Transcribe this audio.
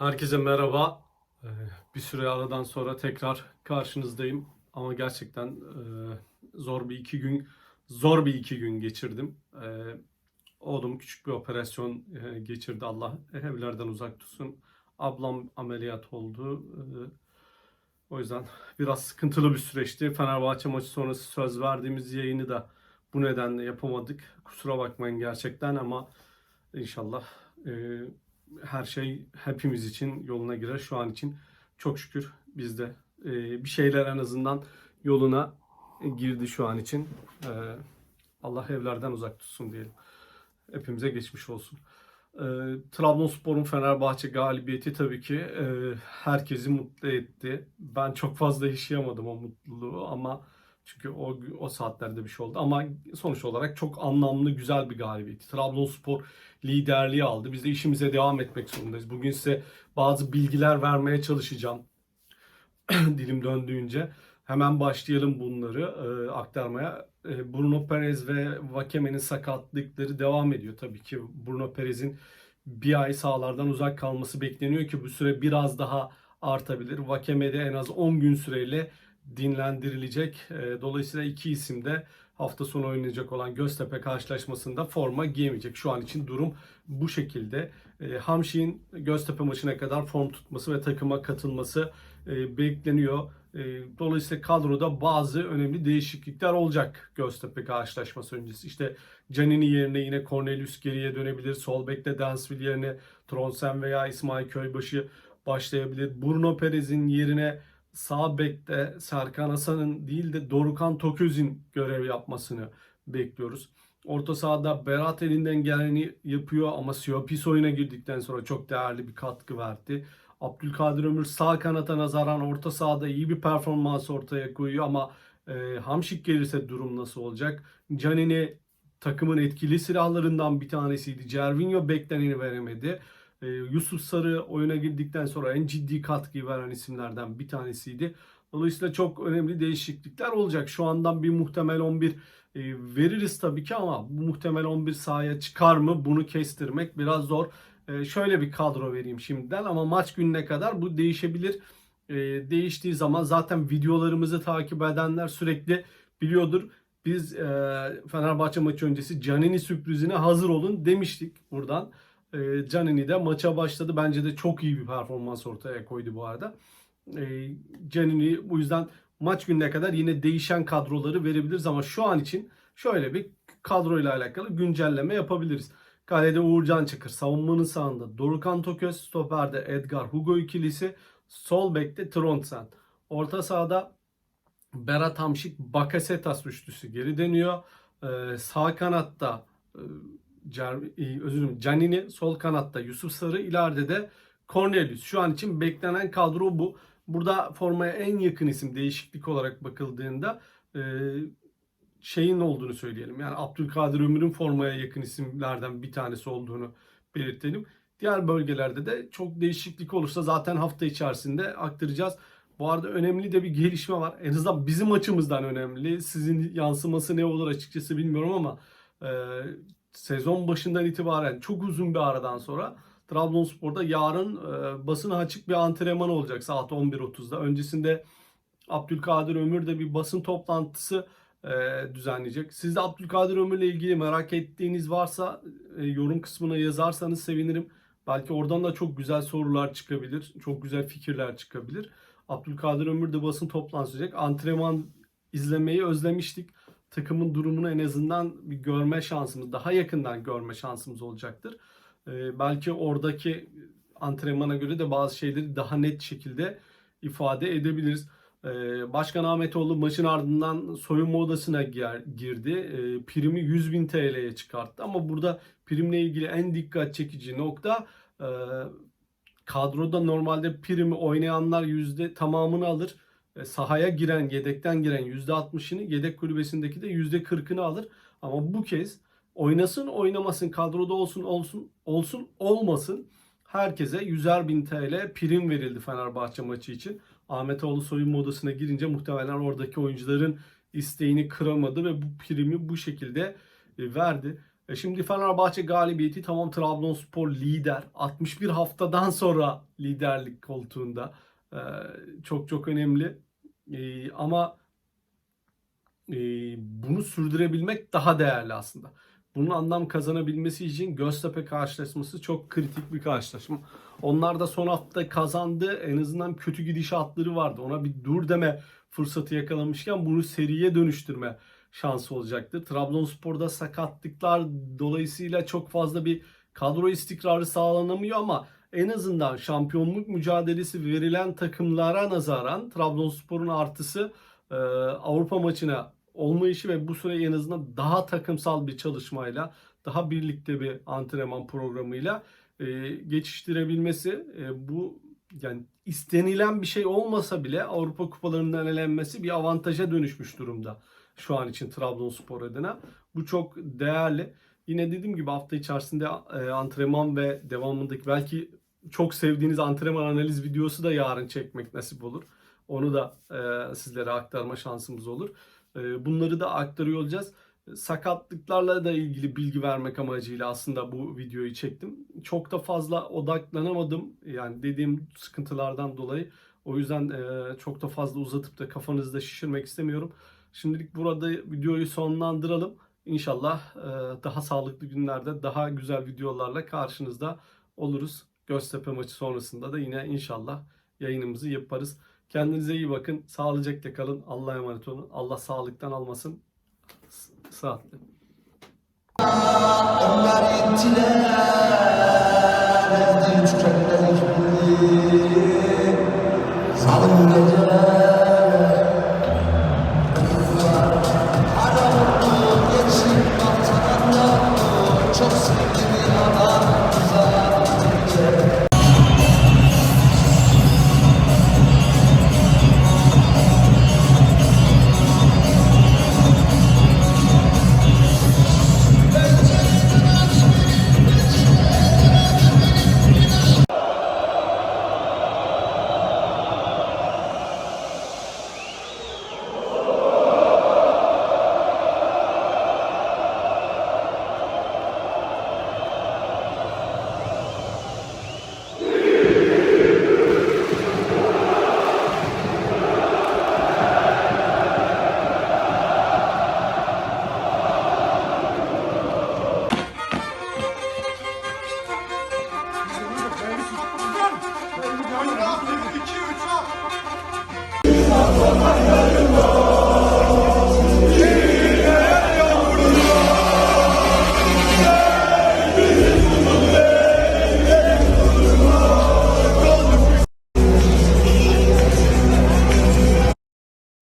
Herkese merhaba. Ee, Bir süre aradan sonra tekrar karşınızdayım. Ama gerçekten e, zor bir iki gün, zor bir iki gün geçirdim. Ee, Oğlum küçük bir operasyon e, geçirdi. Allah evlerden uzak tutsun. Ablam ameliyat oldu. Ee, O yüzden biraz sıkıntılı bir süreçti. Fenerbahçe maçı sonrası söz verdiğimiz yayını da bu nedenle yapamadık. Kusura bakmayın gerçekten ama inşallah e, her şey hepimiz için yoluna girer. Şu an için çok şükür bizde e, bir şeyler en azından yoluna girdi şu an için. E, Allah evlerden uzak tutsun diyelim. Hepimize geçmiş olsun. E, Trabzonspor'un Fenerbahçe galibiyeti tabii ki e, herkesi mutlu etti. Ben çok fazla yaşayamadım o mutluluğu ama çünkü o o saatlerde bir şey oldu. Ama sonuç olarak çok anlamlı, güzel bir galibiyet. Trabzonspor liderliği aldı. Biz de işimize devam etmek zorundayız. Bugün size bazı bilgiler vermeye çalışacağım. Dilim döndüğünce. Hemen başlayalım bunları e, aktarmaya. E, Bruno Perez ve Vakeme'nin sakatlıkları devam ediyor. Tabii ki Bruno Perez'in bir ay sahalardan uzak kalması bekleniyor ki bu süre biraz daha artabilir. Vakeme de en az 10 gün süreyle dinlendirilecek. E, Dolayısıyla iki isim de hafta sonu oynayacak olan Göztepe karşılaşmasında forma giyemeyecek. Şu an için durum bu şekilde. E, Hamşik'in Göztepe maçına kadar form tutması ve takıma katılması e, bekleniyor. E, Dolayısıyla kadroda bazı önemli değişiklikler olacak Göztepe karşılaşması öncesi. İşte Canini yerine yine Cornelius geriye dönebilir. Sol bekte Dansville yerine Tronsen veya İsmail Köybaşı başlayabilir. Bruno Perez'in yerine sağ bekte Serkan Hasan'ın değil de Dorukan Toköz'ün görev yapmasını bekliyoruz. Orta sahada Berat elinden geleni yapıyor ama Siopis oyuna girdikten sonra çok değerli bir katkı verdi. Abdülkadir Ömür sağ kanata nazaran orta sahada iyi bir performans ortaya koyuyor ama e, Hamşik gelirse durum nasıl olacak? Canini takımın etkili silahlarından bir tanesiydi. Cervinho bekleneni veremedi. E, Yusuf Sarı oyuna girdikten sonra en ciddi katkıyı veren isimlerden bir tanesiydi. Dolayısıyla çok önemli değişiklikler olacak. Şu andan bir muhtemel 11 e, veririz tabii ki ama bu muhtemel 11 sahaya çıkar mı bunu kestirmek biraz zor. E, şöyle bir kadro vereyim şimdiden ama maç gününe kadar bu değişebilir. E, değiştiği zaman zaten videolarımızı takip edenler sürekli biliyordur. Biz e, Fenerbahçe maçı öncesi Canini sürprizine hazır olun demiştik buradan. E, Canini de maça başladı. Bence de çok iyi bir performans ortaya koydu bu arada. E, Canini bu yüzden maç gününe kadar yine değişen kadroları verebiliriz ama şu an için şöyle bir kadroyla alakalı güncelleme yapabiliriz. Kalede Uğurcan Çakır, savunmanın sağında Dorukan Toköz, stoperde Edgar Hugo ikilisi, sol bekte Trondsen. Orta sahada Berat Hamşik, Bakasetas üçlüsü geri dönüyor. Ee, sağ kanatta e, Cer- e, özür Canini, sol kanatta Yusuf Sarı, ileride de Cornelius. Şu an için beklenen kadro bu. Burada formaya en yakın isim değişiklik olarak bakıldığında e, şeyin olduğunu söyleyelim. Yani Abdülkadir Ömür'ün formaya yakın isimlerden bir tanesi olduğunu belirtelim. Diğer bölgelerde de çok değişiklik olursa zaten hafta içerisinde aktaracağız. Bu arada önemli de bir gelişme var. En azından bizim açımızdan önemli. Sizin yansıması ne olur açıkçası bilmiyorum ama e, sezon başından itibaren çok uzun bir aradan sonra Trabzonspor'da yarın e, basına açık bir antrenman olacak saat 11.30'da. Öncesinde Abdülkadir Ömür de bir basın toplantısı e, düzenleyecek. Siz de Abdülkadir Ömür'le ilgili merak ettiğiniz varsa e, yorum kısmına yazarsanız sevinirim. Belki oradan da çok güzel sorular çıkabilir. Çok güzel fikirler çıkabilir. Abdülkadir Ömür de basın toplantısı olacak. Antrenman izlemeyi özlemiştik. Takımın durumunu en azından bir görme şansımız, daha yakından görme şansımız olacaktır. E, belki oradaki antrenmana göre de bazı şeyleri daha net şekilde ifade edebiliriz. Ee, Başkan Ahmetoğlu maçın ardından soyunma odasına gir- girdi. Ee, Primi 100 bin TL'ye çıkarttı. Ama burada primle ilgili en dikkat çekici nokta e, kadroda normalde primi oynayanlar yüzde tamamını alır. E, Sahaya giren, yedekten giren yüzde 60'ını, yedek kulübesindeki de yüzde 40'ını alır. Ama bu kez oynasın oynamasın, kadroda olsun olsun olsun olmasın herkese 100'er bin TL prim verildi Fenerbahçe maçı için. Ahmetoğlu soyunma odasına girince muhtemelen oradaki oyuncuların isteğini kıramadı ve bu primi bu şekilde e, verdi. E şimdi Fenerbahçe galibiyeti tamam Trabzonspor lider. 61 haftadan sonra liderlik koltuğunda. E, çok çok önemli. E, ama e, bunu sürdürebilmek daha değerli aslında. Bunun anlam kazanabilmesi için Göztepe karşılaşması çok kritik bir karşılaşma. Onlar da son hafta kazandı. En azından kötü gidişatları vardı. Ona bir dur deme fırsatı yakalamışken bunu seriye dönüştürme şansı olacaktır. Trabzonspor'da sakatlıklar dolayısıyla çok fazla bir kadro istikrarı sağlanamıyor ama en azından şampiyonluk mücadelesi verilen takımlara nazaran Trabzonspor'un artısı e, Avrupa maçına olmayışı ve bu süreyi en azından daha takımsal bir çalışmayla, daha birlikte bir antrenman programıyla e, geçiştirebilmesi e, bu yani istenilen bir şey olmasa bile Avrupa kupalarından elenmesi bir avantaja dönüşmüş durumda şu an için Trabzonspor adına. Bu çok değerli. Yine dediğim gibi hafta içerisinde e, antrenman ve devamındaki belki çok sevdiğiniz antrenman analiz videosu da yarın çekmek nasip olur. Onu da e, sizlere aktarma şansımız olur. E, bunları da aktarıyor olacağız. Sakatlıklarla da ilgili bilgi vermek amacıyla aslında bu videoyu çektim. Çok da fazla odaklanamadım. Yani dediğim sıkıntılardan dolayı. O yüzden e, çok da fazla uzatıp da kafanızda şişirmek istemiyorum. Şimdilik burada videoyu sonlandıralım. İnşallah e, daha sağlıklı günlerde daha güzel videolarla karşınızda oluruz. Göztepe maçı sonrasında da yine inşallah yayınımızı yaparız. Kendinize iyi bakın. Sağlıcakla kalın. Allah'a emanet olun. Allah sağlıktan almasın. Sıhhatle. Onlar ettiler. Tükenler bildi. Zalim geceler.